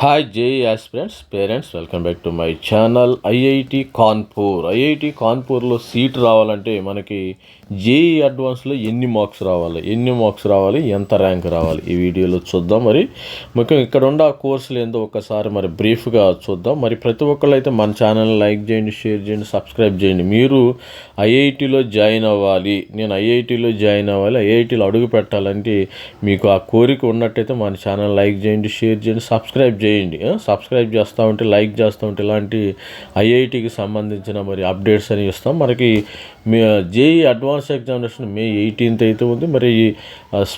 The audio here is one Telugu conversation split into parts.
Hi JEE aspirants parents welcome back to my channel IIT Kanpur IIT కాన్పూర్లో seat రావాలంటే మనకి జేఈ అడ్వాన్స్లో ఎన్ని మార్క్స్ రావాలి? ఎన్ని మార్క్స్ రావాలి? ఎంత ర్యాంక్ రావాలి? ఈ వీడియోలో చూద్దాం మరి. ముఖ్యంగా ఇక్కడ ఉన్న ఆ కోర్సులు ఏందో ఒకసారి మరి బ్రీఫ్గా చూద్దాం. మరి ప్రతి ఒక్కళ్ళు అయితే మన ఛానల్ లైక్ చేయండి షేర్ చేయండి సబ్స్క్రైబ్ చేయండి. మీరు ఐఐటిలో జాయిన్ అవ్వాలి. నేను ఐఐటిలో జాయిన్ అవ్వాలి. ఐఐటిలో అడుగు పెట్టాలంటే మీకు ఆ కోరిక ఉన్నట్టయితే మన ఛానల్ లైక్ చేయండి షేర్ చేయండి సబ్స్క్రైబ్ చేయండి. సబ్స్క్రైబ్ చేస్తూ ఉంటే లైక్ చేస్తూ ఉంటే ఇలాంటి ఐఐటికి సంబంధించిన మరి అప్డేట్స్ అని ఇస్తాం. మనకి మీ JEE advance examination May eighteenth అయితే ఉంది. మరి ఈ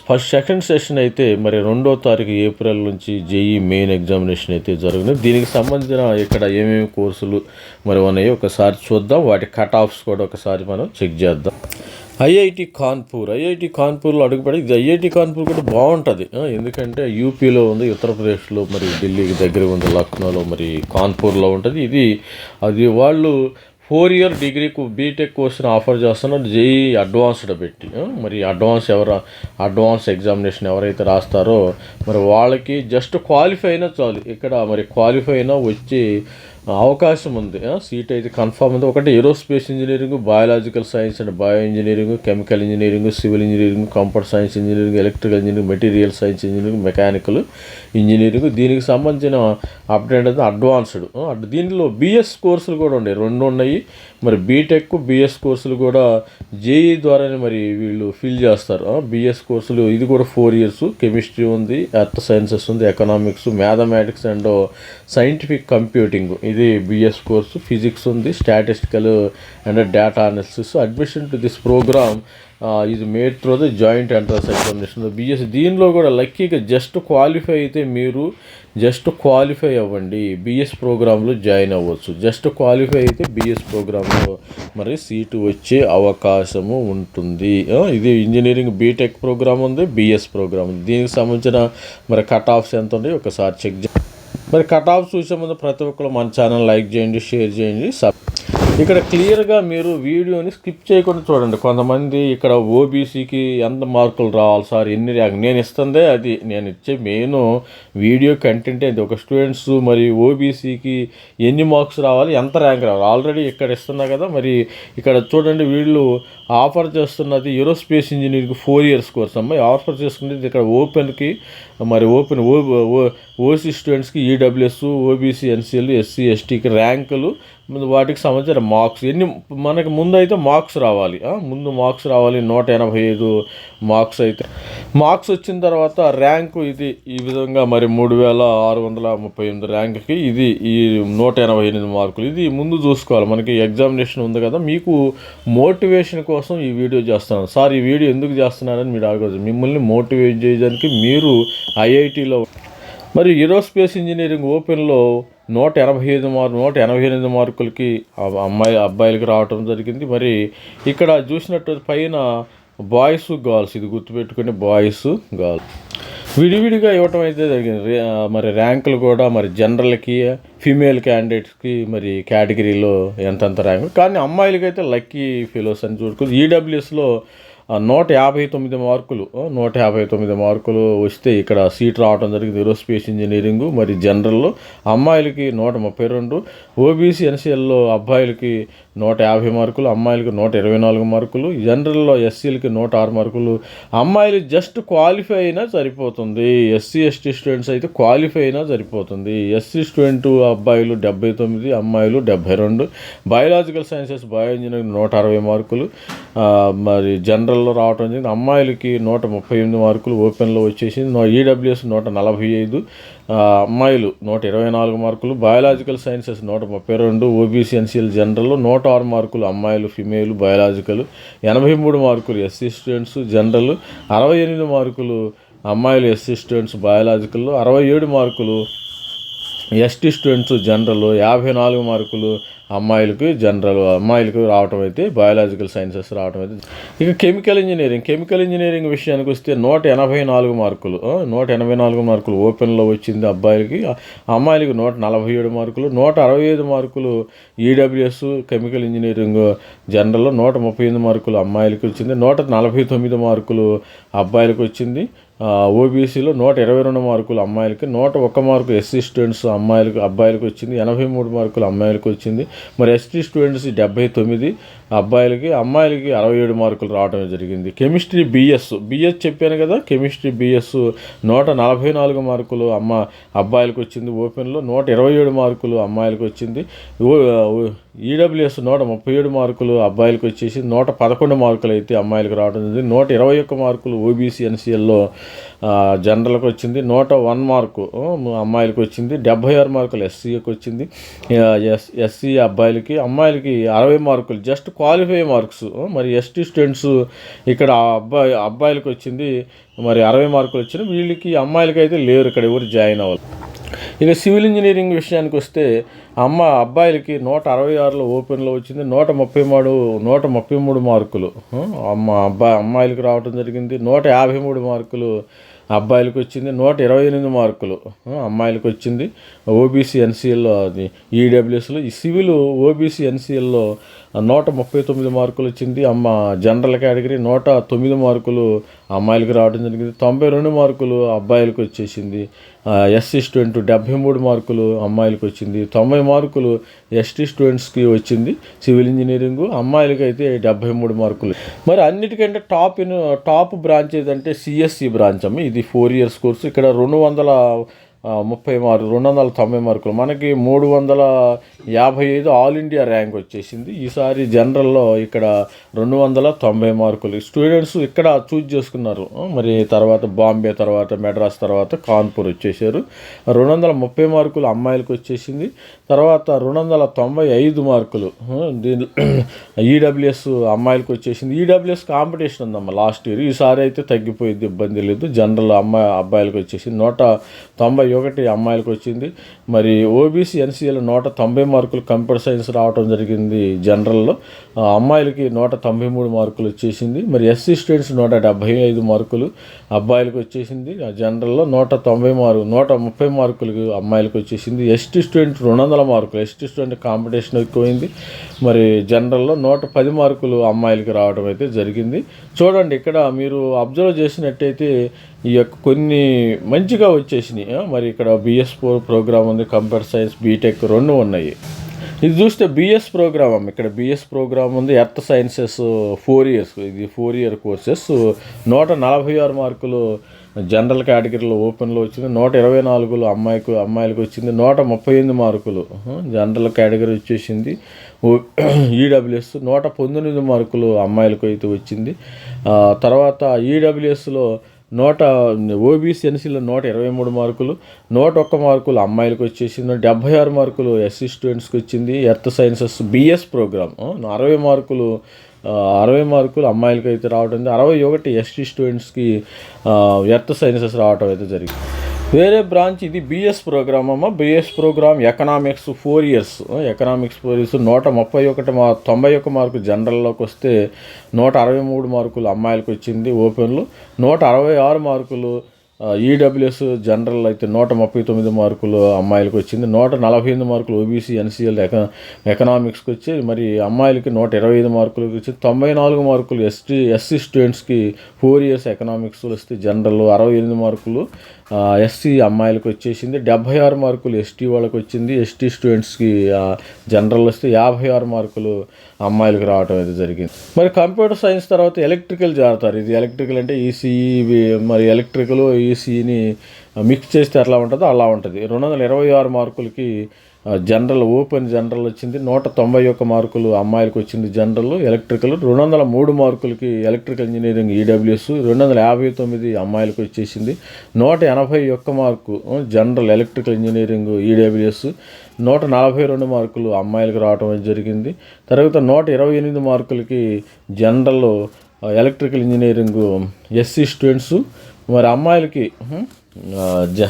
ఫస్ట్ సెకండ్ సెషన్ అయితే మరి రెండో తారీఖు ఏప్రిల్ నుంచి జేఈ మెయిన్ ఎగ్జామినేషన్ అయితే జరుగుతుంది. దీనికి సంబంధించిన ఇక్కడ ఏమేమి కోర్సులు మరి ఉన్నాయో ఒకసారి చూద్దాం. వాటి కట్ ఆఫ్స్ కూడా ఒకసారి మనం చెక్ చేద్దాం. ఐఐటి కాన్పూర్ ఐఐటి కాన్పూర్లో అడుగుపడి ఇది ఐఐటి కాన్పూర్ కూడా బాగుంటుంది. ఎందుకంటే యూపీలో ఉంది ఉత్తరప్రదేశ్లో మరి ఢిల్లీకి దగ్గర ఉంది లక్నోలో మరి కాన్పూర్లో ఉంటుంది. ఇది అది వాళ్ళు ఫోర్ ఇయర్ డిగ్రీకు బీటెక్ కోర్సును ఆఫర్ చేస్తున్నారు జేఈ అడ్వాన్స్డ్ పెట్టి. మరి అడ్వాన్స్ ఎవరు అడ్వాన్స్ ఎగ్జామినేషన్ ఎవరైతే రాస్తారో మరి వాళ్ళకి జస్ట్ క్వాలిఫై అయినా చాలు. ఇక్కడ మరి క్వాలిఫై అయినా వచ్చి అవకాశం ఉంది సీట్ అయితే కన్ఫామ్ ఉంది. ఒకటి aerospace engineering biological science and bio engineering chemical engineering civil engineering computer science engineering electrical engineering material science engineering mechanical engineering. దీనికి సంబంధించిన అప్డేట్ అయితే అడ్వాన్స్డ్. దీనిలో బీఎస్ కోర్సులు కూడా ఉన్నాయి రెండు ఉన్నాయి. మరి బీటెక్ బీఎస్ కోర్సులు కూడా జేఈ ద్వారానే మరి వీళ్ళు ఫిల్ చేస్తారు. బీఎస్ కోర్సులు ఇది కూడా ఫోర్ ఇయర్స్. కెమిస్ట్రీ ఉంది ఎర్త్ సైన్సెస్ ఉంది economics mathematics and scientific computing. ఇది ఇది బిఎస్ కోర్సు ఫిజిక్స్ ఉంది statistical and data analysis admission to this programme ఇది made through the joint entrance examination BS దీనిలో కూడా లక్కీగా జస్ట్ క్వాలిఫై అయితే మీరు జస్ట్ క్వాలిఫై అవ్వండి. బిఎస్ ప్రోగ్రాంలో జాయిన్ అవ్వచ్చు. జస్ట్ క్వాలిఫై అయితే బిఎస్ ప్రోగ్రాంలో మరి సీటు వచ్చే అవకాశము ఉంటుంది. Uh, ఇది ఇంజనీరింగ్ బీటెక్ ప్రోగ్రామ్ ఉంది బిఎస్ ప్రోగ్రామ్ ఉంది. దీనికి సంబంధించిన మరి కట్ ఆఫ్స్ ఎంత ఉన్నాయి ఒకసారి చెక్ మరి కట్ ఆఫ్ చూసే ముందు ప్రతి ఒక్కరు మన ఛానల్ లైక్ చేయండి షేర్ చేయండి సబ్ ఇక్కడ క్లియర్గా మీరు వీడియోని స్కిప్ చేయకుండా చూడండి. కొంతమంది ఇక్కడ ఓబీసీకి ఎంత మార్కులు రావాలి సార్ ఎన్ని ర్యాంక్? నేను ఇస్తుందే అది. నేను ఇచ్చే మెయిన్ వీడియో కంటెంట్ అది ఒక స్టూడెంట్స్ మరి ఓబీసీకి ఎన్ని మార్క్స్ రావాలి ఎంత ర్యాంక్ రావాలి? ఆల్రెడీ ఇక్కడ ఇస్తున్నా కదా మరి ఇక్కడ చూడండి వీళ్ళు ఆఫర్ చేస్తున్నది aerospace engineering four years course అమ్మాయి ఆఫర్ చేసుకునేది ఇక్కడ ఓపెన్కి మరి ఓపెన్ ఓ ఓ- ఓసీ స్టూడెంట్స్కి ఈడబ్ల్యూఎస్ ఓబీసీ ఎన్సీఎల్ ఎస్సీ ఎస్టీకి ర్యాంకులు వాటికి సంబంధించిన మార్క్స్. ఎన్ని మనకి ముందు అయితే మార్క్స్ రావాలి. ముందు మార్క్స్ రావాలి. నూట ఎనభై ఐదు మార్క్స్ అయితే. మార్క్స్ వచ్చిన తర్వాత ర్యాంకు ఇది ఈ విధంగా మరి మూడు వేల ఆరు వందల ముప్పై ఎనిమిది ర్యాంక్కి ఇది ఈ నూట ఎనభై ఎనిమిది మార్కులు. ఇది ముందు చూసుకోవాలి. మనకి ఎగ్జామినేషన్ ఉంది కదా మీకు మోటివేషన్ కోసం ఈ వీడియో చేస్తున్నాను. సార్ ఈ వీడియో ఎందుకు చేస్తున్నానని మీరు అడగచ్చు మిమ్మల్ని మోటివేట్ చేయడానికి మీరు ఐఐటిలో మరి ఏరోస్పేస్ ఇంజనీరింగ్ ఓపెన్లో నూట ఎనభై ఐదు మార్కు నూట ఎనభై ఎనిమిది మార్కులకి అమ్మాయి అబ్బాయిలకి రావటం జరిగింది. మరి ఇక్కడ చూసినట్టు పైన బాయ్స్ గర్ల్స్ ఇది గుర్తుపెట్టుకుని బాయ్స్ గర్ల్స్. విడివిడిగా ఇవ్వటం అయితే జరిగింది. మరి ర్యాంకులు కూడా మరి జనరల్కి ఫీమేల్ క్యాండిడేట్స్కి మరి కేటగిరీలో ఎంతెంత ర్యాంకు కానీ అమ్మాయిలకైతే లక్కీ ఫెలోస్ అని చూడుకోవచ్చు ఈడబ్ల్యూఎస్లో నూట యాభై తొమ్మిది మార్కులు నూట యాభై తొమ్మిది మార్కులు వస్తే ఇక్కడ సీట్ రావడం జరిగింది ఏరోస్పేస్ ఇంజనీరింగ్ మరి జనరల్లో అమ్మాయిలకి నూట ముప్పై రెండు ఓబీసీ ఎన్సీఎల్లో అబ్బాయిలకి నూట యాభై మార్కులు అమ్మాయిలకు నూట ఇరవై నాలుగు మార్కులు జనరల్లో ఎస్సీలకి నూట ఆరు మార్కులు. అమ్మాయిలు జస్ట్ క్వాలిఫై అయినా సరిపోతుంది. ఎస్సీ ఎస్టీ స్టూడెంట్స్ అయితే క్వాలిఫై అయినా సరిపోతుంది. ఎస్సీ స్టూడెంట్ అబ్బాయిలు డెబ్బై తొమ్మిది అమ్మాయిలు డెబ్బై రెండు. బయాలజికల్ సైన్సెస్ బయో ఇంజనీరింగ్ నూట అరవై మార్కులు. మరి జనరల్లో రావటం జరిగింది. అమ్మాయిలకి నూట ముప్పై ఎనిమిది మార్కులు ఓపెన్లో వచ్చేసింది. ఈడబ్ల్యూఎస్ నూట నలభై ఐదు. అమ్మాయిలు నూట ఇరవై నాలుగు మార్కులు బయాలజికల్ సైన్సెస్ నూట ముప్పై రెండు ఓబీసీ ఎన్సీఎల్ జనరల్ నూట ఆరు మార్కులు అమ్మాయిలు ఫిమేల్ బయాలజికల్ ఎనభై మూడు మార్కులు ఎస్సీ స్టూడెంట్స్ జనరల్ అరవై ఎనిమిది మార్కులు అమ్మాయిలు ఎస్సీ స్టూడెంట్స్ బయాలజికల్లో అరవై ఏడు మార్కులు ఎస్టీ స్టూడెంట్స్ జనరల్ యాభై నాలుగు మార్కులు అమ్మాయిలకి జనరల్ అమ్మాయిలకు రావటం అయితే బయాలజికల్ సైన్సెస్ రావటం అయితే ఇక కెమికల్ ఇంజనీరింగ్ కెమికల్ ఇంజనీరింగ్ విషయానికి వస్తే నూట ఎనభై నాలుగు మార్కులు నూట ఎనభై నాలుగు మార్కులు ఓపెన్లో వచ్చింది అబ్బాయిలకి అమ్మాయిలకి నూట నలభై ఏడు మార్కులు నూట అరవై ఐదు మార్కులు ఈడబ్ల్యూఎస్ కెమికల్ ఇంజనీరింగ్ జనరల్లో నూట ముప్పై ఎనిమిది మార్కులు అమ్మాయిలకి వచ్చింది నూట నలభై తొమ్మిది మార్కులు అబ్బాయిలకు వచ్చింది ఓబీసీలో నూట ఇరవై రెండు మార్కులు అమ్మాయిలకి నూట ఒక్క మార్కు ఎస్సీ స్టూడెంట్స్ అమ్మాయిలకు అబ్బాయిలకు వచ్చింది ఎనభై మూడు మార్కులు అమ్మాయిలకు వచ్చింది. మరి ఎస్టీ స్టూడెంట్స్ డెబ్బై తొమ్మిది అబ్బాయిలకి అమ్మాయిలకి అరవై ఏడు మార్కులు రావడం జరిగింది. కెమిస్ట్రీ బిఎస్ బిఎస్ చెప్పాను కదా కెమిస్ట్రీ బిఎస్ నూట నలభై నాలుగు మార్కులు అమ్మ అబ్బాయిలకు వచ్చింది ఓపెన్లో నూట ఇరవై ఏడు మార్కులు అమ్మాయిలకు వచ్చింది. ఈడబ్ల్యూఎస్ నూట ముప్పై ఏడు మార్కులు అబ్బాయిలకు వచ్చేసి నూట పదకొండు మార్కులు అయితే అమ్మాయిలకు రావడం జరిగింది. నూట ఇరవై ఒక్క మార్కులు ఓబీసీ ఎన్సీఎల్లో జనరల్కి వచ్చింది. నూట వన్ మార్కు అమ్మాయిలకు వచ్చింది. డెబ్బై ఆరు మార్కులు ఎస్సీకి వచ్చింది. ఎస్ ఎస్సీ అబ్బాయిలకి అమ్మాయిలకి అరవై మార్కులు జస్ట్ క్వాలిఫై మార్క్స్ మరి ఎస్టీ స్టూడెంట్స్ ఇక్కడ అబ్బాయి అబ్బాయిలకు వచ్చింది. మరి అరవై మార్కులు వచ్చిన వీళ్ళకి అమ్మాయిలకి అయితే లేరు ఇక్కడ ఎవరు జాయిన్ అవ్వాలి. ఇక సివిల్ ఇంజనీరింగ్ విషయానికి వస్తే అమ్మ అబ్బాయిలకి నూట అరవై ఆరులో ఓపెన్లో వచ్చింది. నూట ముప్పై మూడు నూట ముప్పై మూడు మార్కులు. అమ్మ అబ్బాయి అమ్మాయిలకు రావడం జరిగింది. నూట యాభై మూడు మార్కులు అబ్బాయిలకు వచ్చింది నూట ఇరవై ఎనిమిది మార్కులు. అమ్మాయిలకు వచ్చింది ఓబీసీ ఎన్సీఎల్లో అది. ఈడబ్ల్యూఎస్లో ఈ సివిల్ ఓబీసీ ఎన్సీఎల్లో నూట ముప్పై తొమ్మిది మార్కులు వచ్చింది అమ్మ జనరల్ కేటగిరీ నూట తొమ్మిది మార్కులు అమ్మాయిలకు రావడం జరిగింది. తొంభై రెండు మార్కులు అబ్బాయిలకు వచ్చేసింది ఎస్సీ స్టూడెంట్ డెబ్భై మూడు మార్కులు అమ్మాయిలకు వచ్చింది తొంభై మార్కులు ఎస్టీ స్టూడెంట్స్కి వచ్చింది సివిల్ ఇంజనీరింగ్. అమ్మాయిలకి అయితే డెబ్భై మూడు మార్కులు. మరి అన్నిటికంటే టాప్ ఇన్ టాప్ బ్రాంచ్ ఏదంటే సిఎస్సి బ్రాంచ్ అమ్మ. ఇది ఫోర్ ఇయర్స్ కోర్సు ఇక్కడ రెండు వందల ముప్పై మార్కులు రెండు వందల తొంభై మార్కులు. మనకి మూడు వందల యాభై ఐదు ఆల్ ఇండియా ర్యాంక్ వచ్చేసింది. ఈసారి జనరల్లో ఇక్కడ రెండు వందల తొంభై మార్కులు. స్టూడెంట్స్ ఇక్కడ చూజ్ చేసుకున్నారు. మరి తర్వాత బాంబే తర్వాత మెడ్రాస్ తర్వాత కాన్పూర్ వచ్చేసారు. రెండు వందల ముప్పై మార్కులు అమ్మాయిలకు వచ్చేసింది. తర్వాత రెండు వందల తొంభై ఐదు మార్కులు దీని ఈడబ్ల్యూఎస్ అమ్మాయిలకు వచ్చేసింది. ఈడబ్ల్యూఎస్ కాంపిటీషన్ ఉందమ్మా లాస్ట్ ఇయర్. ఈసారి అయితే తగ్గిపోయింది ఇబ్బంది లేదు. జనరల్ అమ్మాయి అబ్బాయిలకు వచ్చేసింది. నూట తొంభై ఒకటి అమ్మాయిలకు వచ్చింది. మరి ఓబీసీ ఎన్సీఎల్ నూట తొంభై మార్కులు కంప్యూటర్ సైన్స్ రావడం జరిగింది జనరల్లో. ఆ, అమ్మాయిలకి నూట తొంభై మూడు మార్కులు వచ్చేసింది. మరి ఎస్సీ స్టూడెంట్స్ నూట డెబ్భై ఐదు మార్కులు అబ్బాయిలకు వచ్చేసింది. ఆ జనరల్లో నూట తొంభై మార్కు నూట ముప్పై మార్కులు అమ్మాయిలకు వచ్చేసింది. ఎస్టీ స్టూడెంట్ రెండు వందల మార్కులు ఎస్టీ స్టూడెంట్ కాంపిటీషన్ ఎక్కువైంది. మరి జనరల్లో నూట పది మార్కులు అమ్మాయిలకి రావడం అయితే జరిగింది. చూడండి ఇక్కడ మీరు అబ్జర్వ్ చేసినట్టయితే ఈ యొక్క కొన్ని మంచిగా వచ్చేసినాయి. మరి ఇక్కడ బిఎస్ ప్రోగ్రామ్ ఉంది కంప్యూటర్ సైన్స్ బీటెక్ రెండు ఉన్నాయి. ఇది చూస్తే బిఎస్ ప్రోగ్రామ్ ఇక్కడ బిఎస్ ప్రోగ్రామ్ ఉంది ఎర్త్ సైన్సెస్ ఫోర్ ఇయర్స్ ఇది ఫోర్ ఇయర్ కోర్సెస్ నూట నలభై ఆరు మార్కులు జనరల్ కేటగిరీలో ఓపెన్లో వచ్చింది. నూట ఇరవై నాలుగులో అమ్మాయికు అమ్మాయిలకు వచ్చింది. నూట ముప్పై ఎనిమిది మార్కులు జనరల్ కేటగిరీ వచ్చేసింది. ఈడబ్ల్యూఎస్ నూట పంతొమ్మిది మార్కులు అమ్మాయిలకు అయితే వచ్చింది. తర్వాత ఈడబ్ల్యూఎస్లో నూట ఓబీసీ ఎన్సీలో నూట ఇరవై మూడు మార్కులు నూట ఒక్క మార్కులు అమ్మాయిలకు వచ్చేసింది డెబ్బై ఆరు మార్కులు ఎస్సీ స్టూడెంట్స్కి వచ్చింది ఎర్త్ సైన్సెస్ బిఎస్ ప్రోగ్రామ్. అరవై మార్కులు అరవై మార్కులు అమ్మాయిలకి అయితే రావడం అరవై ఒకటి ఎస్టీ స్టూడెంట్స్కి ఎర్త్ సైన్సెస్ రావడం అయితే జరిగింది. వేరే బ్రాంచ్ ఇది బిఎస్ ప్రోగ్రామ్ అమ్మ. BS program economics four years economics four years నూట ముప్పై ఒకటి మా తొంభై ఒక మార్కు జనరల్లోకి వస్తే నూట అరవై మూడు మార్కులు అమ్మాయిలకు వచ్చింది ఓపెన్లో నూట అరవై ఆరు మార్కులు ఈడబ్ల్యూఎస్ జనరల్ అయితే నూట ముప్పై తొమ్మిది మార్కులు అమ్మాయిలకు వచ్చింది. నూట నలభై ఎనిమిది మార్కులు ఓబీసీ ఎన్సీఎల్ ఎక ఎకనామిక్స్కి వచ్చి మరి అమ్మాయిలకి నూట ఇరవై ఐదు మార్కులు వచ్చి తొంభై నాలుగు మార్కులు ఎస్టీ ఎస్సీ స్టూడెంట్స్కి ఫోర్ ఇయర్స్ ఎకనామిక్స్ వస్తే జనరల్ అరవై ఎనిమిది మార్కులు ఎస్సీ అమ్మాయిలకు వచ్చేసింది. డెబ్భై ఆరు మార్కులు ఎస్టీ వాళ్ళకి వచ్చింది. ఎస్టీ స్టూడెంట్స్కి జనరల్ వస్తే యాభై ఆరు మార్కులు అమ్మాయిలకు రావడం అయితే జరిగింది. మరి కంప్యూటర్ సైన్స్ తర్వాత ఎలక్ట్రికల్ జారుతారు. ఇది ఎలక్ట్రికల్ అంటే ఈసీఈ మరి ఎలక్ట్రికల్ ఈసీని మిక్స్ చేస్తే ఎట్లా ఉంటుందో అలా ఉంటుంది. రెండు వందల ఇరవై ఆరు మార్కులకి జనరల్ ఓపెన్ జనరల్ వచ్చింది. నూట తొంభై ఒక్క మార్కులు అమ్మాయిలకు వచ్చింది జనరల్. ఎలక్ట్రికల్. రెండు వందల మూడు మార్కులకి ఎలక్ట్రికల్ ఇంజనీరింగ్ ఈడబ్ల్యూఎస్. రెండు వందల యాభై తొమ్మిది అమ్మాయిలకు వచ్చేసింది. నూట ఎనభై ఒక్క mark general electrical engineering EWS. నూట నలభై రెండు మార్కులు అమ్మాయిలకు రావడం జరిగింది. తర్వాత నూట ఇరవై ఎనిమిది మార్కులకి general electrical engineering SC students. మరి అమ్మాయిలకి జ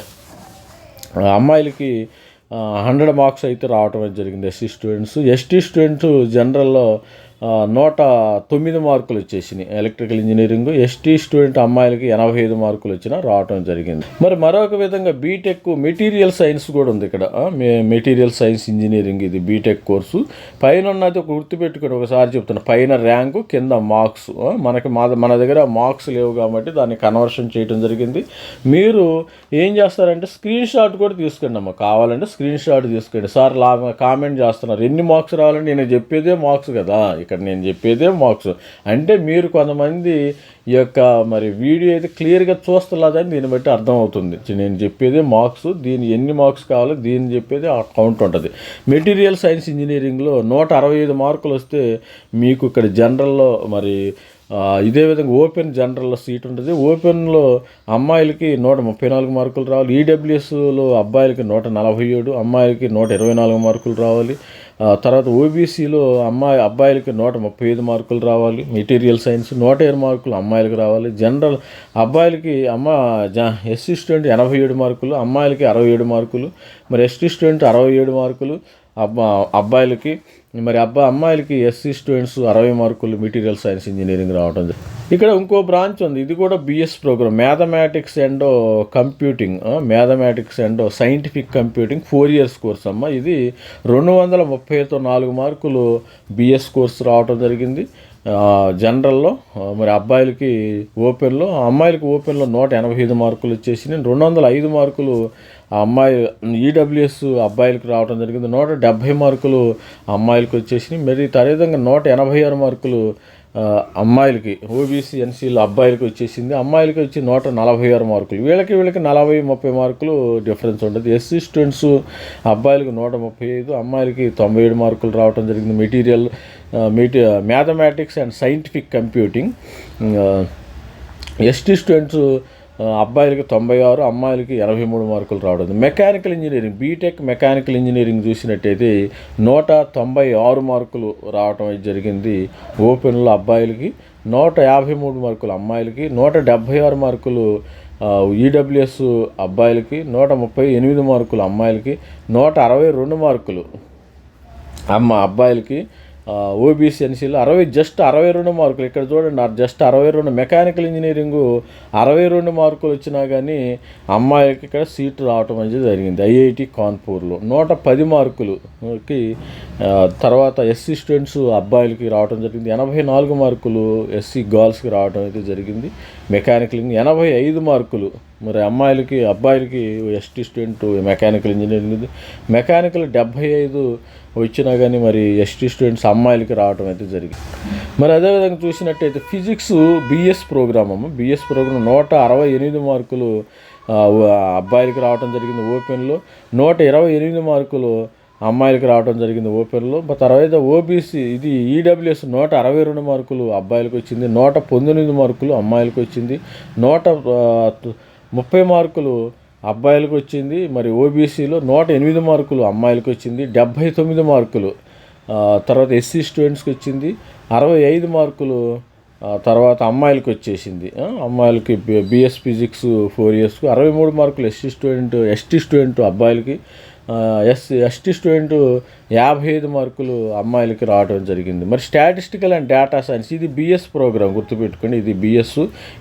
అమ్మాయిలకి హండ్రెడ్ మార్క్స్ అయితే రావటం జరిగింది ఎస్సీ స్టూడెంట్స్. ఎస్టీ స్టూడెంట్స్ జనరల్లో నూట తొమ్మిది మార్కులు వచ్చేసినాయి ఎలక్ట్రికల్ ఇంజనీరింగ్. ఎస్టీ స్టూడెంట్ అమ్మాయిలకి ఎనభై ఐదు మార్కులు వచ్చిన రావటం జరిగింది. మరి మరొక విధంగా బీటెక్ మెటీరియల్ సైన్స్ కూడా ఉంది ఇక్కడ. మే మెటీరియల్ సైన్స్ ఇంజనీరింగ్ ఇది బీటెక్ కోర్సు. పైన ఉన్నది ఒక గుర్తుపెట్టుకుని ఒకసారి చెప్తున్నా. పైన ర్యాంకు కింద మార్క్స్. మనకి మా మన దగ్గర మార్క్స్ లేవు కాబట్టి దాన్ని కన్వర్షన్ చేయడం జరిగింది. మీరు ఏం చేస్తారంటే స్క్రీన్ షాట్ కూడా తీసుకోండి అమ్మ. కావాలంటే స్క్రీన్ షాట్ తీసుకోండి సార్ లా కామెంట్ చేస్తున్నారు. ఎన్ని మార్క్స్ రావాలంటే నేను చెప్పేదే మార్క్స్ కదా. ఇక్కడ నేను చెప్పేదే మార్క్స్. అంటే మీరు కొంతమంది ఈ యొక్క మరి వీడియో అయితే క్లియర్గా చూస్తలేదని దీన్ని బట్టి అర్థమవుతుంది. నేను చెప్పేదే మార్క్స్ దీని ఎన్ని మార్క్స్ కావాలో దీన్ని చెప్పేది ఆ కౌంట్ ఉంటుంది. మెటీరియల్ సైన్స్ ఇంజనీరింగ్లో నూట అరవై ఐదు మార్కులు వస్తే మీకు ఇక్కడ జనరల్లో మరి ఇదే విధంగా ఓపెన్ జనరల్లో సీట్ ఉంటుంది. ఓపెన్లో అమ్మాయిలకి నూట ముప్పై నాలుగు మార్కులు రావాలి. ఈడబ్ల్యూఎస్లో అబ్బాయిలకి నూట నలభై ఏడు అమ్మాయిలకి నూట ఇరవై నాలుగు మార్కులు రావాలి. తర్వాత ఓబీసీలో అమ్మాయి అబ్బాయిలకి నూట ముప్పై ఐదు మార్కులు రావాలి. మెటీరియల్ సైన్స్ నూట ఏడు మార్కులు అమ్మాయిలకు రావాలి. జనరల్ అబ్బాయిలకి అమ్మ జ ఎస్సీ స్టూడెంట్ ఎనభై ఏడు మార్కులు అమ్మాయిలకి అరవై ఏడు మార్కులు మరి ఎస్టీ స్టూడెంట్ అరవై ఏడు మార్కులు అబ్బా అబ్బాయిలకి మరి అబ్బా అమ్మాయిలకి ఎస్సీ స్టూడెంట్స్ అరవై మార్కులు మెటీరియల్ సైన్స్ ఇంజనీరింగ్ రావడం ఇక్కడ ఇంకో బ్రాంచ్ ఉంది ఇది కూడా BS program mathematics and computing mathematics and scientific computing four years course అమ్మ. ఇది రెండు వందల ముప్పైతో నాలుగు మార్కులు బిఎస్ కోర్స్ రావడం జరిగింది. జనరల్లో మరి అబ్బాయిలకి ఓపెన్లో అమ్మాయిలకి ఓపెన్లో నూట ఎనభై ఐదు మార్కులు వచ్చేసి రెండు వందల ఐదు మార్కులు ఆ అమ్మాయి ఈడబ్ల్యూఎస్ అబ్బాయిలకు రావడం జరిగింది. నూట డెబ్భై మార్కులు అమ్మాయిలకు వచ్చేసినాయి. మరి అదేవిధంగా నూట ఎనభై ఆరు మార్కులు అమ్మాయిలకి ఓబీసీ ఎన్సీలు అబ్బాయిలకి వచ్చేసింది. అమ్మాయిలకి వచ్చి నూట నలభై ఆరు మార్కులు. వీళ్ళకి వీళ్ళకి నలభై ముప్పై మార్కులు డిఫరెన్స్ ఉండదు. ఎస్సీ స్టూడెంట్స్ అబ్బాయిలకు నూట ముప్పై ఐదు అమ్మాయిలకి తొంభై ఏడు మార్కులు రావడం జరిగింది. Material మెటీ mathematics and scientific computing. ST students అబ్బాయిలకి తొంభై ఆరు అమ్మాయిలకి ఎనభై మూడు మార్కులు రావడం mechanical engineering BTech mechanical engineering చూసినట్టయితే నూట తొంభై ఆరు మార్కులు రావటం అయితే జరిగింది. ఓపెన్లో అబ్బాయిలకి నూట యాభై మూడు మార్కులు అమ్మాయిలకి నూట డెబ్భై ఆరు మార్కులు ఈడబ్ల్యూఎస్ అబ్బాయిలకి నూట ముప్పై ఎనిమిది మార్కులు అమ్మాయిలకి నూట అరవై రెండు మార్కులు అమ్మ అబ్బాయిలకి ఓబీసీ ఎన్సీలు అరవై జస్ట్ అరవై రెండు మార్కులు. ఇక్కడ చూడండి జస్ట్ అరవై రెండు మెకానికల్ ఇంజనీరింగ్ అరవై రెండు మార్కులు వచ్చినా కానీ అమ్మాయిలకి ఇక్కడ సీట్ రావటం అనేది జరిగింది. ఐఐటి కాన్పూర్లో నూట పది మార్కులుకి తర్వాత ఎస్సీ స్టూడెంట్స్ అబ్బాయిలకి రావటం జరిగింది. ఎనభై నాలుగు మార్కులు ఎస్సీ గర్ల్స్కి రావటం అయితే జరిగింది. మెకానికల్ ఎనభై ఐదు మార్కులు. మరి అమ్మాయిలకి అబ్బాయిలకి ST student mechanical engineering mechanical డెబ్భై ఐదు వచ్చినా కానీ మరి ఎస్టీ స్టూడెంట్స్ అమ్మాయిలకి రావడం అయితే జరిగింది. మరి అదేవిధంగా చూసినట్టయితే ఫిజిక్స్ బిఎస్ ప్రోగ్రామ్ అమ్మ. బిఎస్ ప్రోగ్రామ్ నూట అరవై ఎనిమిది మార్కులు అబ్బాయిలకి రావడం జరిగింది ఓపెన్లో. నూట ఇరవై ఎనిమిది మార్కులు అమ్మాయిలకి రావడం జరిగింది ఓపెన్లో. తర్వాత ఓబీసీ ఇది ఈడబ్ల్యూఎస్ నూట అరవై రెండు మార్కులు అబ్బాయిలకు వచ్చింది. నూట పంతొమ్మిది మార్కులు అమ్మాయిలకు వచ్చింది. నూట ముప్పై మార్కులు అబ్బాయిలకు వచ్చింది. మరి ఓబీసీలో నూట ఎనిమిది మార్కులు అమ్మాయిలకు వచ్చింది. డెబ్భై తొమ్మిది మార్కులు తర్వాత ఎస్సీ స్టూడెంట్స్కి వచ్చింది. అరవై ఐదు మార్కులు తర్వాత అమ్మాయిలకు వచ్చేసింది. అమ్మాయిలకి బిఎస్ ఫిజిక్స్ ఫోర్ ఇయర్స్కు. అరవై మూడు మార్కులు ఎస్సీ స్టూడెంట్ ఎస్టీ స్టూడెంట్ అబ్బాయిలకి. ఎస్ ఎస్టీ స్టూడెంట్ యాభై ఐదు మార్కులు అమ్మాయిలకి రావడం జరిగింది. మరి స్టాటిస్టికల్ అండ్ డేటా సైన్స్ ఇది బిఎస్ ప్రోగ్రామ్ గుర్తుపెట్టుకోండి ఇది బిఎస్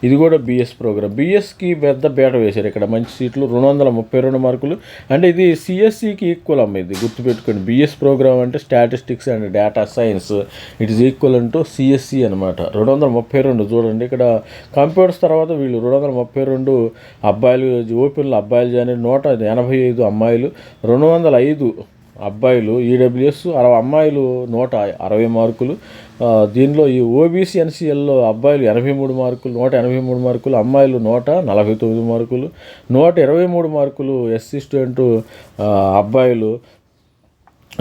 ఇది కూడా బిఎస్ ప్రోగ్రామ్ బిఎస్కి పెద్ద బేట వేశారు ఇక్కడ మంచి సీట్లు రెండు వందల ముప్పై రెండు మార్కులు. అంటే ఇది సిఎస్సికి ఈక్వల్ అమ్మ ఇది గుర్తుపెట్టుకోండి. బిఎస్ ప్రోగ్రామ్ అంటే statistics and data science. It is equal అంటూ సిఎస్సి అనమాట రెండు వందల ముప్పై రెండు చూడండి ఇక్కడ కంప్యూటర్స్ తర్వాత వీళ్ళు రెండు వందల ముప్పై రెండు అబ్బాయిలు ఓపెన్లో అబ్బాయిలు జాయిన్ నూట ఎనభై ఐదు అమ్మాయిలు రెండు వందల ఐదు అబ్బాయిలు ఈడబ్ల్యూఎస్ అరవై అమ్మాయిలు నూట అరవై మార్కులు. దీనిలో ఈ ఓబీసీ ఎన్సీఎల్లో అబ్బాయిలు ఎనభై మూడు మార్కులు నూట ఎనభై మూడు మార్కులు అమ్మాయిలు నూట నలభై తొమ్మిది మార్కులు నూట ఇరవై మూడు మార్కులు ఎస్సీ స్టూడెంట్ అబ్బాయిలు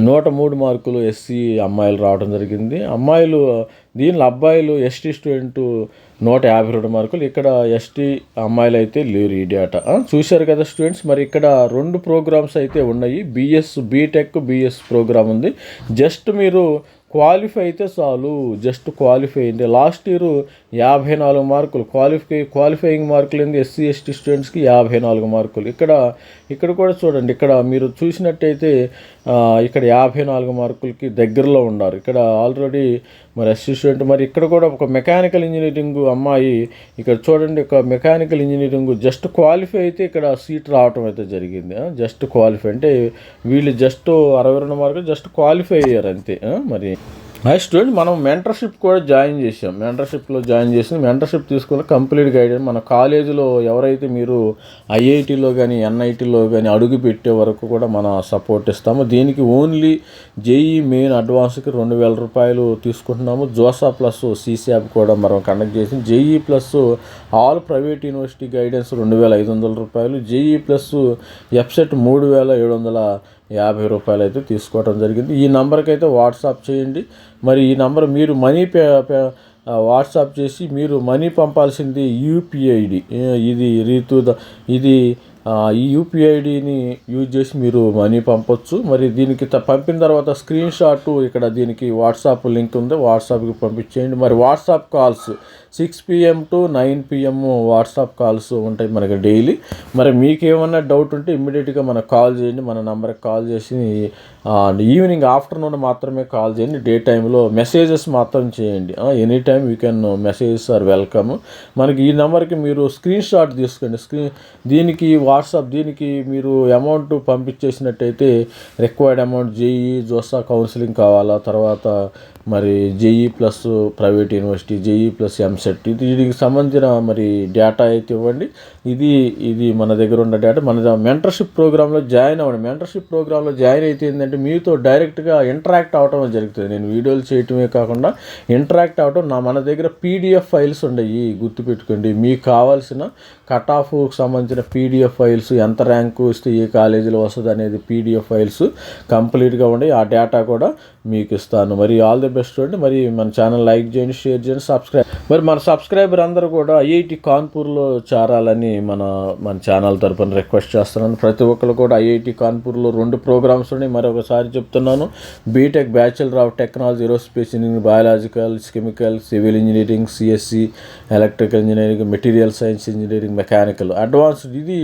నూట మూడు మార్కులు ఎస్సీ అమ్మాయిలు రావడం జరిగింది. అమ్మాయిలు దీనిలో అబ్బాయిలు ఎస్టీ స్టూడెంట్ నూట యాభై రెండు మార్కులు. ఇక్కడ ఎస్టీ అమ్మాయిలు అయితే లేరు ఈ డేటా. చూశారు కదా స్టూడెంట్స్ మరి ఇక్కడ రెండు ప్రోగ్రామ్స్ అయితే ఉన్నాయి. బీఎస్ బీటెక్ బీఎస్ ప్రోగ్రామ్ ఉంది. జస్ట్ మీరు క్వాలిఫై అయితే చాలు. జస్ట్ క్వాలిఫై అయింది. లాస్ట్ ఇయర్ యాభై నాలుగు మార్కులు. క్వాలిఫై క్వాలిఫైయింగ్ మార్కులు ఏంది? ఎస్సీ ఎస్టీ స్టూడెంట్స్కి యాభై నాలుగు మార్కులు. ఇక్కడ ఇక్కడ కూడా చూడండి ఇక్కడ మీరు చూసినట్టయితే ఇక్కడ యాభై నాలుగు మార్కులకి దగ్గరలో ఉన్నారు. ఇక్కడ ఆల్రెడీ మరి అసిస్టెంట్ మరి ఇక్కడ కూడా ఒక మెకానికల్ ఇంజనీరింగ్ అమ్మాయి ఇక్కడ చూడండి ఒక మెకానికల్ ఇంజనీరింగ్ జస్ట్ క్వాలిఫై అయితే ఇక్కడ సీట్ రావటం అయితే జరిగింది. జస్ట్ క్వాలిఫై అంటే వీళ్ళు జస్ట్ అరవై రెండు మార్కులు జస్ట్ క్వాలిఫై అయ్యారు అంతే. మరి హై స్టూడెంట్ మనం మెంటర్షిప్ కూడా జాయిన్ చేసాం మెంటర్షిప్లో జాయిన్ చేసి మెంటర్షిప్ తీసుకున్న కంప్లీట్ గైడెన్స్ మన కాలేజీలో ఎవరైతే మీరు ఐఐటిలో కానీ ఎన్ఐటిలో కానీ అడుగు పెట్టే వరకు కూడా మన సపోర్ట్ ఇస్తాము. దీనికి ఓన్లీ జేఈ మెయిన్ అడ్వాన్స్కి రెండు వేల రూపాయలు తీసుకుంటున్నాము. జోసా ప్లస్ సీసీఆప్ కూడా మనం కండక్ట్ చేసి JEE plus all private university guidance రెండు వేల ఐదు వందల రూపాయలు. జేఈ ప్లస్ ఎఫ్సెట్ మూడు వేల ఏడు వందల యాభై రూపాయలు అయితే తీసుకోవడం జరిగింది. ఈ నంబర్కి అయితే వాట్సాప్ చేయండి. మరి ఈ నంబర్ మీరు మనీ పే పే వాట్సాప్ చేసి మీరు మనీ పంపాల్సింది యూపీఐడి. ఇది రీతు ఇది ఈ ఈ యూపీఐడిని యూజ్ చేసి మీరు మనీ పంపొచ్చు. మరి దీనికి త- పంపిన తర్వాత స్క్రీన్ షాట్ ఇక్కడ దీనికి వాట్సాప్ లింక్ ఉంది. వాట్సాప్కి పంపించేయండి. మరి WhatsApp calls six PM to nine PM WhatsApp calls ఉంటాయి మనకి డైలీ. మరి మీకు ఏమన్నా డౌట్ ఉంటే ఇమ్మీడియట్గా మనకు కాల్ చేయండి. మన నెంబర్కి కాల్ చేసి ఈవినింగ్ ఆఫ్టర్నూన్ మాత్రమే కాల్ చేయండి. డే టైంలో మెసేజెస్ మాత్రం చేయండి. Any time you can messages are welcome మనకి ఈ నెంబర్కి మీరు స్క్రీన్ షాట్ తీసుకోండి. స్క్రీన్ దీనికి వాట్సాప్ దీనికి మీరు amount పంపించేసినట్టయితే required amount JEE JoSAA counselling కావాలా? తర్వాత మరి JEE plus private university JEE plus EAMCET. ఇది దీనికి సంబంధించిన మరి డేటా అయితే ఇవ్వండి. ఇది ఇది మన దగ్గర ఉన్న డేటా. మన మెంటర్షిప్ ప్రోగ్రాంలో జాయిన్ అవ్వండి. మెంటర్షిప్ ప్రోగ్రాంలో జాయిన్ అయితే ఏంటంటే మీతో డైరెక్ట్గా ఇంటరాక్ట్ అవటం జరుగుతుంది. నేను వీడియోలు చేయటమే కాకుండా ఇంటరాక్ట్ అవటం నా మన దగ్గర పీడిఎఫ్ ఫైల్స్ ఉండయి. గుర్తుపెట్టుకోండి. మీకు కావాల్సిన కట్ సంబంధించిన పీడిఎఫ్ ఫైల్స్ ఎంత ర్యాంకు ఇస్తే ఏ కాలేజీలో వస్తుంది అనేది పీడిఎఫ్ ఫైల్స్ కంప్లీట్గా ఉండి ఆ డేటా కూడా మీకు ఇస్తాను. మరి ఆల్ ది బెస్ట్ చూడండి మరి మన ఛానల్ లైక్ చేయండి షేర్ చేయండి సబ్స్క్రైబ్. మరి మన సబ్స్క్రైబర్ అందరూ కూడా ఐఐటి కాన్పూర్లో చేరాలని మన మన ఛానల్ తరపున రిక్వెస్ట్ చేస్తున్నాను. ప్రతి ఒక్కరు కూడా ఐఐటి కాన్పూర్లో రెండు ప్రోగ్రామ్స్ ఉన్నాయి. మరొకసారి చెప్తున్నాను. BTech bachelor of technology aerospace engineering biological chemical civil engineering CSC electrical engineering material science engineering mechanical advanced ఇది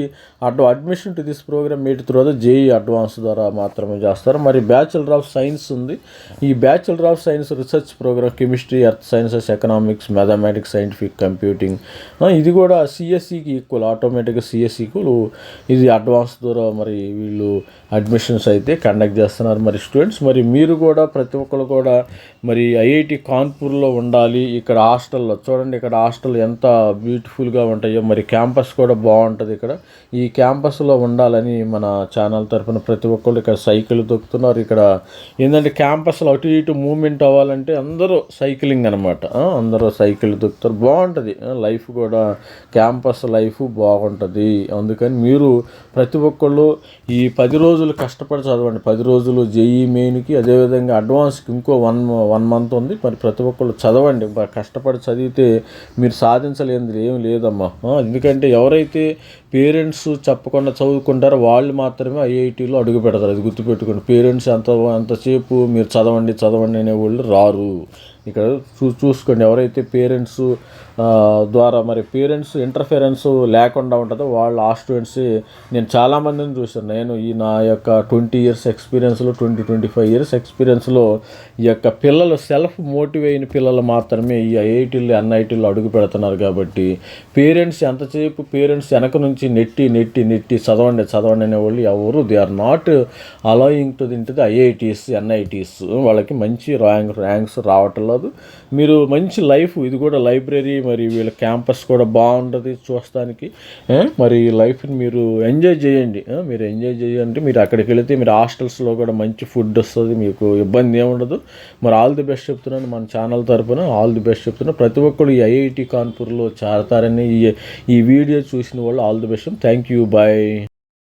అడ్వా admission to this program meet through JEE advance ద్వారా మాత్రమే చేస్తారు. మరి బ్యాచులర్ ఆఫ్ సైన్స్ ఉంది. ఈ bachelor of science research program chemistry earth sciences economics mathematics scientific computing ఇది కూడా సిఎస్సికి ఈక్వల్ ఆటోమేటిక్గా సిఎస్సికి ఇది అడ్వాన్స్ ద్వారా మరి వీళ్ళు అడ్మిషన్స్ అయితే కండక్ట్ చేస్తున్నారు. మరి స్టూడెంట్స్ మరి మీరు కూడా ప్రతి ఒక్కరు కూడా మరి ఐఐటి కాన్పూర్లో ఉండాలి. ఇక్కడ హాస్టల్లో చూడండి ఇక్కడ హాస్టల్ ఎంత బ్యూటిఫుల్గా ఉంటాయో. మరి క్యాంపస్ కూడా బాగుంటుంది ఇక్కడ. ఈ క్యాంపస్లో ఉండాలని మన ఛానల్ తరఫున ప్రతి ఒక్కళ్ళు ఇక్కడ సైకిల్ దొక్కుతున్నారు. ఇక్కడ ఏంటంటే క్యాంపస్లో అటు ఇటు మూమెంట్ అవ్వాలంటే అందరూ సైక్లింగ్ అనమాట అందరూ సైకిల్ దొక్కుతారు. బాగుంటుంది. లైఫ్ కూడా క్యాంపస్ లైఫ్ బాగుంటుంది. అందుకని మీరు ప్రతి ఒక్కళ్ళు ఈ పది రోజులు కష్టపడి చదవండి. పది రోజులు జేఈ మెయిన్కి అదేవిధంగా అడ్వాన్స్కి ఇంకో వన్ వన్ మంత్ ఉంది. మరి ప్రతి ఒక్కళ్ళు చదవండి. కష్టపడి చదివితే మీరు సాధించలేనిది ఏం లేదమ్మా. ఎందుకంటే ఎందుకంటే ఎవరైతే పేరెంట్స్ చెప్పకుండా చదువుకుంటారో వాళ్ళు మాత్రమే ఐఐటీలో అడుగు పెడతారు. అది గుర్తుపెట్టుకోండి. పేరెంట్స్ ఎంత అంతసేపు మీరు చదవండి చదవండి అనే వాళ్ళు రారు. ఇక్కడ చూ చూసుకోండి. ఎవరైతే పేరెంట్స్ ద్వారా మరి పేరెంట్స్ ఇంటర్ఫిరెన్స్ లేకుండా ఉంటుందో వాళ్ళు ఆ స్టూడెంట్స్ నేను చాలామందిని చూశాను. నేను ఈ నా యొక్క ట్వంటీ ఇయర్స్ ఎక్స్పీరియన్స్లో ట్వంటీ ట్వంటీ ఫైవ్ ఇయర్స్ ఎక్స్పీరియన్స్లో ఈ యొక్క పిల్లలు సెల్ఫ్ మోటివ్ అయిన పిల్లలు మాత్రమే ఈ ఐఐటీలు ఎన్ఐటీలు అడుగు పెడుతున్నారు కాబట్టి పేరెంట్స్ ఎంతసేపు పేరెంట్స్ వెనక నుంచి నెట్టి నెట్టి నెట్టి చదవండి చదవండి అనేవాళ్ళు ఎవరు they are not allowing to into IITs NITs. వాళ్ళకి మంచి ర్యాంక్ ర్యాంక్స్ రావటం లేదు మీరు మంచి లైఫ్ ఇది కూడా లైబ్రరీ మరి వీళ్ళ క్యాంపస్ కూడా బాగుంటుంది చూస్తానికి. మరి ఈ లైఫ్ని మీరు ఎంజాయ్ చేయండి. మీరు ఎంజాయ్ చేయండి. మీరు అక్కడికి వెళితే మీరు హాస్టల్స్లో కూడా మంచి ఫుడ్ వస్తుంది మీకు ఇబ్బంది ఏముండదు మరి ఆల్ ది బెస్ట్ చెప్తున్నాను మన ఛానల్ తరపున. ఆల్ ది బెస్ట్ చెప్తున్నాను ప్రతి ఒక్కరు ఈ ఐఐటి కాన్పూర్లో చేరతారని ఈ ఈ వీడియో చూసిన వాళ్ళు all the best. Thank you bye.